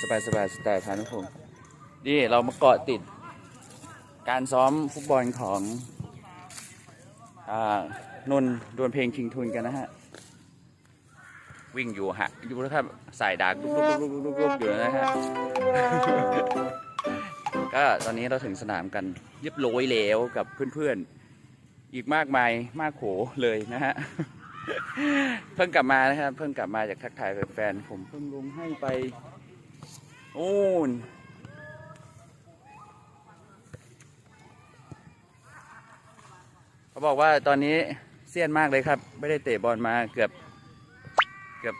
สบายสบายสไตล์พานุพงศ์นี่เรามาเกาะติด การซ้อมฟุตบอลของอนนดวลเพลงชิงทุนกันนะฮะ วิ่งอยู่ฮะอยู่แล้วครับสายดากลุกลุกลุกลุกลุกลุกอยู่นะฮะ ก็ตอนนี้เราถึงสนามกันเรียบร้อยแล้วกับเพื่อนๆ อีกมากมายมากโขเลยนะฮะ เพิ่งกลับมานะครับ เพิ่งกลับมาจากทักทายแฟนๆผมเพิ่งลงให้ไปโอ้นเขาบอกว่าตอนนี้เซียนมากเลยครับ ไม่ได้เตะบอลมาเกือบ เกือบ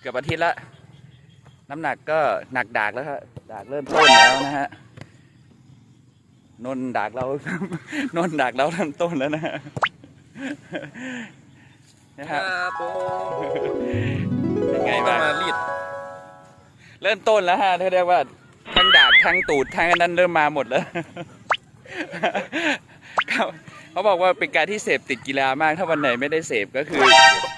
เกือบอาทิตย์ละ น้ำหนักก็หนักดากแล้วครับดากเริ่มต้นแล้วนะฮะนนดักเรา นนดักเราเริ่มต้นแล้วนะฮะ นะฮะผมเป็นไงต้อบ้างงมารีดเริ่มต้นแล้วฮะเขาเรียกว่าทั้งดากทั้งตูดทั้งอันนั้นเริ่มมาหมดแล้วครับเขาบอกว่าเป็นการที่เสพติดกีฬามากถ้าวันไหนไม่ได้เสพก็คือ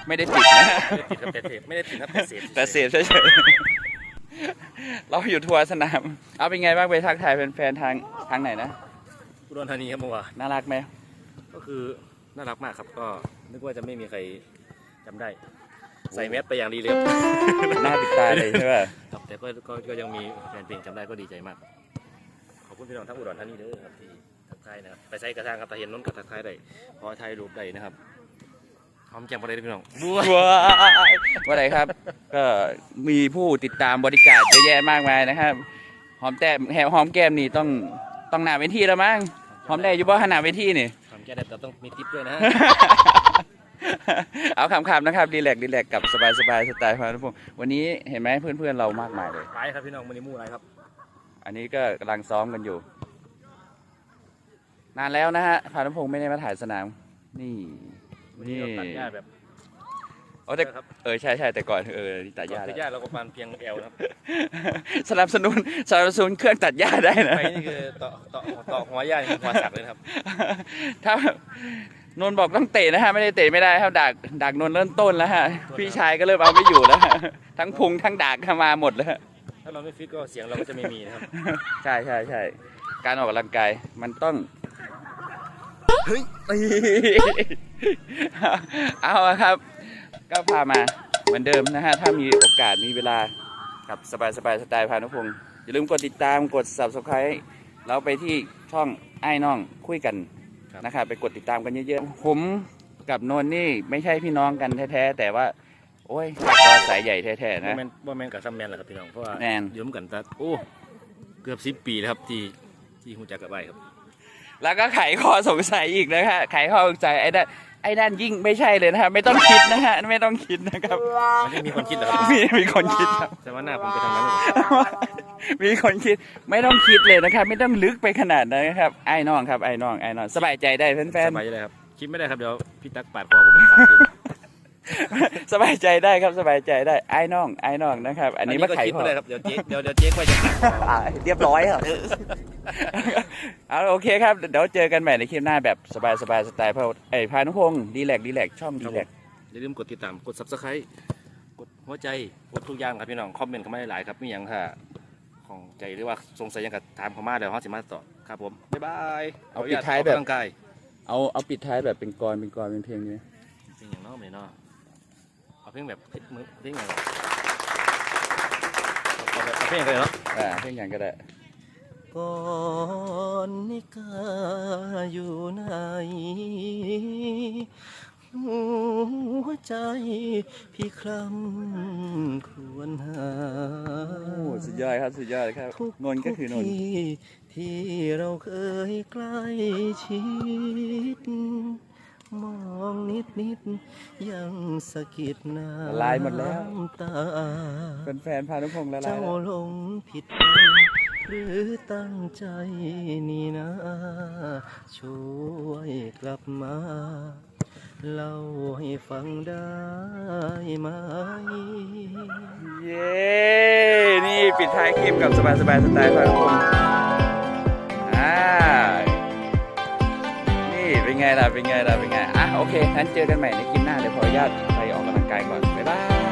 ไม่ได้ติดนะไม่ได้ติดครับแต่เสพไม่ได้ติดครับแต่เสพแต่เสพเฉยๆเราอยู่ทัวร์สนาม เอาเป็นไงบ้างไปทักทายแฟนๆทางทางไหนนะอุดรธานีครับเมื่อวานน่ารักไหมก็คือน่ารักมากครับก็นึกว่าจะไม่มีใคร จำได้ ใส่แมสไปอย่างดีเลยครับหน้าติดตาเลยใช่ป่ะครับแต่ก็ก็ก็ยังมีแฟนเพลงจำได้ก็ดีใจมาก ขอบคุณพี่น้องทั้งอุดรธานีเด้อครับที่ทักทายนะครับไปใส่กระทางครับแต่เห็นน้นกับทักทายได้พอถ่ายรูปได้นะครับหอมแก้มอะไรได้อพี่น้องบัวว้ายว่าไรครับ ก็มีผู้ติดตามบริการเยอะแยะมากมายนะครับ หอมแต้มแหหอมแก้มนี่ต้องต้องหนาเวทีแล้วมั้งหอมได้อยู่บ่ขนาดเวทีนี่หอมแก้มได้แต่ต้องมีทิปด้วยนะฮะ เอาคำๆนะครับรีแลกซ์รีแลกซ์กับสบายสบายๆสไตล์พานุพงศ์วันนี้เห็นไหมเพื่อนๆเรามากมายเลยไปครับพี่น้องมันนี่มู่อะไรครับ อันนี้ก็กำลังซ้อมกันอยู่ นานแล้วนะฮะพานุพงศ์ไม่ได้มาถ่ายสนาม นี่วันนี้เราตัดหญ้าแบบโอ้แต่ครับเออใช่ใช่แต่ก่อนเออนี่ตัดหญ้าตัแล้วดหญ้าเราก็ประมาณเพียงเอวนะครับสนับสนุนสนับสนุนเครื่องตัดหญ้าได้นะ ไปนี่คือต่อต่อต่อหัวหญ้านี่หัวสักเลยนะครับ ถ้า นนท์บอกต้องเตะนะฮะไม่ได้เตะไม่ได้ครับดักดักนนท์เริ่มต้นแล้วฮะพี่ชายก็เริ่มเอาไม่อยู่แล้วฮะทั้งพุงทั้งดักเข้ามาหมดแล้วฮะถ้าเราไม่ฟิตก็เสียงเราก็จะไม่มีนะครับ ใช่ใช่ใช่การออกกำลังกายมันต้องเฮ้ยเอาละครับ ก็พามาเหมือนเดิมนะฮะถ้ามีโอกาสมีเวลากับสบายสบายสไตล์พานุพงศ์อย่าลืมกดติดตามกด subscribe แล้วไปที่ช่องไอ้น้องคุยกันครับ นะครับไปกดติดตามกันเยอะๆผมกับนนท์นี่ไม่ใช่พี่น้องกันแท้ๆแต่ว่า โอ้ยก็สายใหญ่แท้ๆบ่นะแมนบ่แมนกับซัมแมนแหละครับพี่น้องเพราะว่าแม่น อยืมกันแต่โอ้เกือบสิบปีแล้วครับที่ที่หูจักกับใบครับ แล้วก็ไขข้อสงสัยอีกนะฮะไขข้อสงสัยไอ้นั่น ไอ้นั่นยิ่งไม่ใช่เลยนะฮะไม่ต้องคิดนะฮะไม่ต้องคิดนะครับมันจะมีคนคิดเหรอครับมีมีคนคิดครับแต่ว่าหน้าผมไปทางนั้นเลยมีคนคิดไม่ต้องคิดเลยนะครับ ไม่ต้องลึกไปขนาดนั้นนะครับไอ้น้องครับไอ้น้องไอ้น้องสบายใจได้แฟนสบายใจเลยครับคิดไม่ได้ครับเดี๋ยวพี่ตักปาดคอผมฟังดูๆสบายใจได้ครับสบายใจได้ไอ้น้องไอ้น้องนะครับ อันนี้มาก็ไขคิดข้อไม่ได้ครับเดี๋ยวเจ๊เดี๋ยวเดี๋ยวเจ๊ก็จะตัดคออ่าเรียบร้อยเหรอ เอาโอเคครับ เดี๋ยวเจอกันใหม่ในคลิปหน้าแบบสบายสบายๆสไตล์พาไอยพานุพงศ์ดีแลกดีแลกช่องดีแลกอย่าลืมกดติดตามกด subscribe กดหัวใจกดทุกอย่างครับพี่น้องคอมเมนต์เข้ามาหลายๆครับมีอย่างค่ะของใจหรือว่าสงสัยหยังกับถามเข้ามาเดี๋ยวเขาสิมาตอบครับผมบ๊ายบายเอาปิดท้ายแบบออกกำลังกายเอาเอาปิดท้ายแบบเป็นกรเป็นกรเป็นเพลงนี้เพลงอย่างเน้อไม่เนาะเอาเพลงแบบมือเพลงอย่างเอาแบบเอาเพลงอะไรเนาะอ่าเพลงอย่างก็ได้ ก่อนนิกาอยู่ไหนหัวใจพี่คลำครวญหาโอ้สุดยอดครับสุดยอดครับทุกนนท์ก็คือนนท์ที่ที่เราเคยใกล้ชิด มองนิดนิดๆยังสะกิดน้ำละลายหมดแล้ว ตาเป็นแฟนพานุพงศ์ละลายเจ้าแล้วหลงผิดไป หรือตั้งใจนี่นะช่วยกลับมาเล่าให้ฟังได้ไหม เย้ นี่ปิดท้ายคลิปกับสบายสบายสไตล์พานุพงศ์อ่า นี่เป็นไงล่ะ เป็นไงล่ะ เป็นไง อะ โอเค งั้นเจอกันใหม่ในคลิปหน้า เดี๋ยวขออนุญาตไปออกกำลังกายก่อน บ๊ายบาย